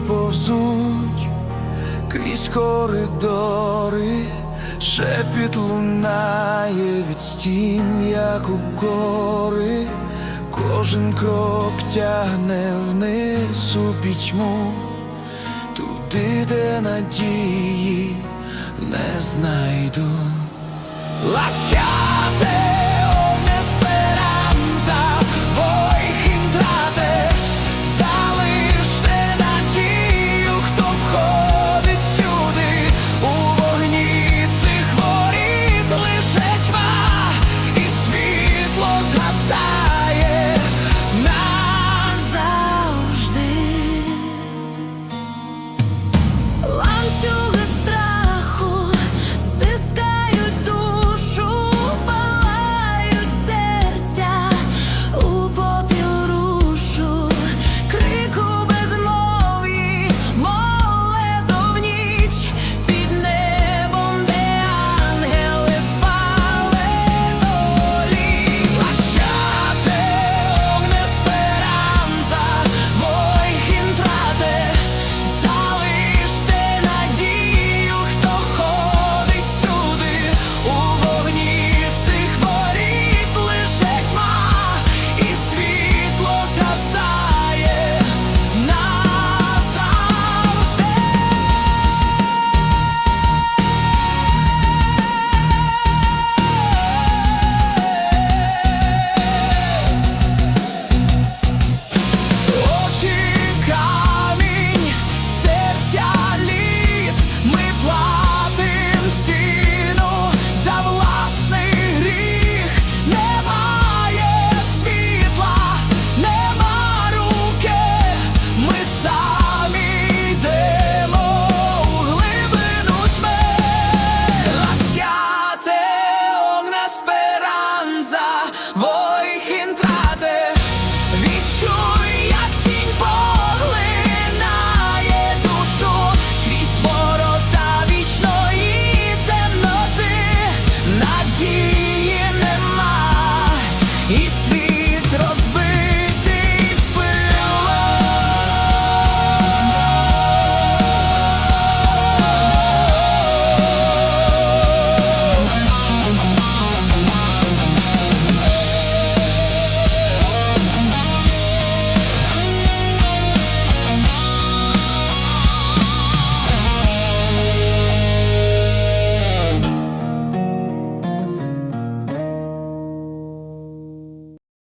повзуть крізь коридори, шепіт лунає від стін, як у кори, кожен крок тягне вниз у пітьму, туди, де надії не знайду. Лащати!